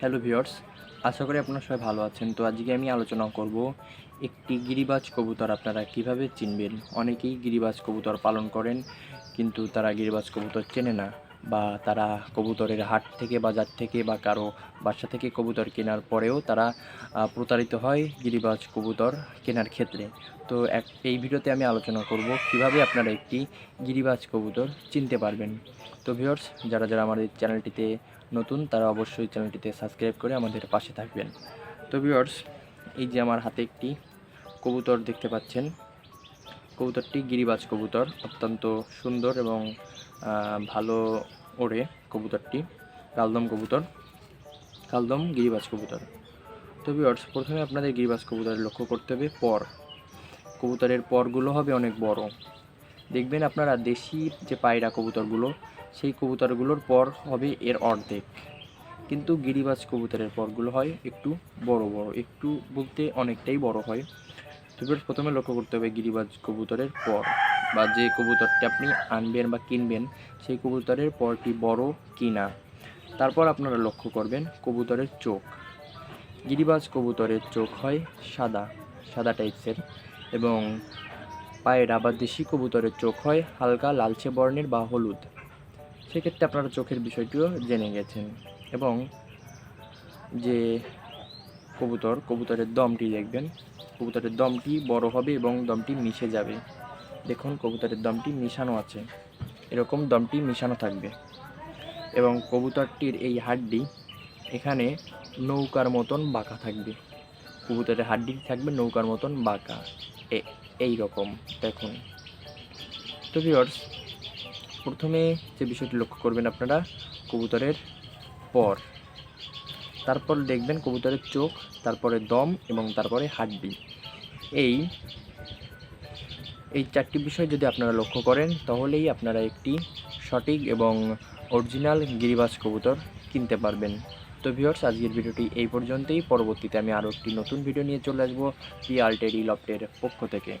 Hello viewers আশা করি আপনারা সবাই ভালো আছেন। তো আজকে আমি আলোচনা করব একটি গিরিবাজ কবুতর আপনারা কীভাবে চিনবেন? অনেকেই গিরিবাজ কবুতর পালন করেন, কিন্তু তারা গিরিবাজ কবুতর চেনে না। বা তারা কবুতরের হাট থেকে, বাজার থেকে বা কারও বাসা থেকে কবুতর কেনার পরেও তারা প্রতারিত হয় গিরিবাজ কবুতর কেনার ক্ষেত্রে। তো এক, এই ভিডিওতে আমি আলোচনা করব কীভাবে আপনারা একটি গিরিবাজ কবুতর চিনতে পারবেন। তো ভিউয়ার্স, যারা যারা আমাদের চ্যানেলটিতে নতুন, তারা অবশ্যই চ্যানেলটিতে সাবস্ক্রাইব করে আমাদের পাশে থাকবেন। তো ভিউয়ার্স, এই যে আমার হাতে একটি কবুতর দেখতে পাচ্ছেন কবুতরটি গিরিবাজ কবুতর, অত্যন্ত সুন্দর এবং ভালো ওড়ে কবুতরটি। কালদম কবুতর, কালদম গিরিবাজ কবুতর। তো ভিউয়ার্স প্রথমে আপনাদের গিরিবাজ কবুতরের লক্ষ্য করতে হবে, পর। কবুতরের পরগুলো হবে অনেক বড়। দেখবেন আপনারা দেশি যে পায়রা কবুতরগুলো, সেই কবুতরগুলোর পর হবে এর অর্ধেক। কিন্তু গিরিবাজ কবুতরের পরগুলো হয় একটু বড় বড়, একটু বলতে অনেকটাই বড় হয়। তো প্রথমে লক্ষ্য করতে হবে গিরিবাজ কবুতরের পর, বা যে কবুতরটি আপনি আনবেন বা কিনবেন, সেই কবুতরের পরটি বড় কিনা। তারপর আপনারা লক্ষ্য করবেন কবুতরের চোখ। গিরিবাজ কবুতরের চোখ হয় সাদা সাদা টাইপসের এবং পায়রা বা দেশি কবুতরের চোখ হয় হালকা লালচে বর্ণের বা হলুদ। সেক্ষেত্রে আপনারা চোখের বিষয়টিও জেনে গেছেন। এবং যে কবুতর, কবুতরের দমটি দেখবেন। কবুতরের দমটি বড় হবে এবং দমটি মিশে যাবে। দেখুন, কবুতরের দমটি মিশানো আছে। এরকম দমটি মিশানো থাকবে। এবং কবুতরটির এই হাড্ডি এখানে নৌকার মতন বাঁকা থাকবে। কবুতরের হাড্ডি থাকবে নৌকার মতন বাঁকা। এই রকম। দেখুন। তো ভিউয়ার্স প্রথমে যে বিষয়টি লক্ষ্য করবেন আপনারা, কবুতরের পর। তারপর দেখবেন কবুতরের চোখ, তারপরে দম এবং তারপরে হাড্ডি। এই এই চারটি বিষয় যদি আপনারা লক্ষ্য করেন, তাহলেই আপনারা একটি সঠিক এবং অরিজিনাল গিরিবাজ কবুতর কিনতে পারবেন। তো ভিউয়ার্স, আজকের ভিডিওটি এই পর্যন্তই। পরবর্তীতে আমি আরও একটি নতুন ভিডিও নিয়ে চলে আসব পি আলটেডি লফটের পক্ষ থেকে।